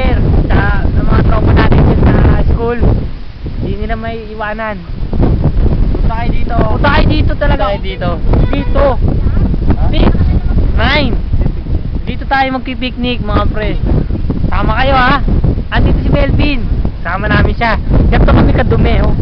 sir sa, sa mga tropa natin dyan sa school hindi nila may iwanan. Punta kayo dito. Punta kayo dito talaga. Punta dito. Dito. Six, nine. Dito tayo magpipiknik mga pre. Tama kayo ha? Andito si Melvin. Sama namin siya. Ganito kami kadumi oh.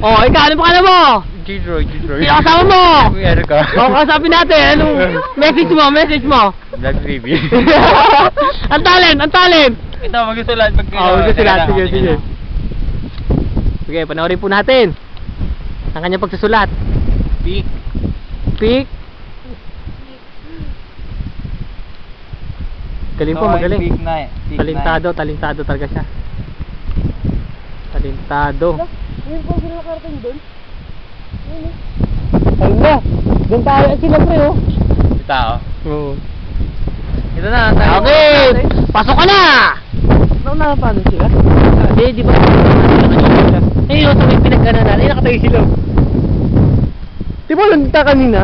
Oh, ikaw, ano pangalan mo? G-Droid, G-Droid. Sino kasama mo? Ano ka? Oh, kasapin natin. Ano? Message mo, message mo. Vlog review. ang talent, ang talent. Ito, magsusulat. Mag Oh, gusto sila. Sige, sige. Sige, panoorin po natin. Ang kanyang pagsusulat. Peak. Pick. Galing po, magaling. Peak na eh. Peak Talentado, talentado talaga siya. Talentado. Sila nakarating doon. Ayun na. Doon tayo sila pre oh. Si tao. Oo. Ito na. tayo. Okay, pasok ka na! Nauna paano sila? Hindi, di ba? Eh, yun, sa may pinagkana na. Eh, nakatayo sila. Di ba nandita kanina?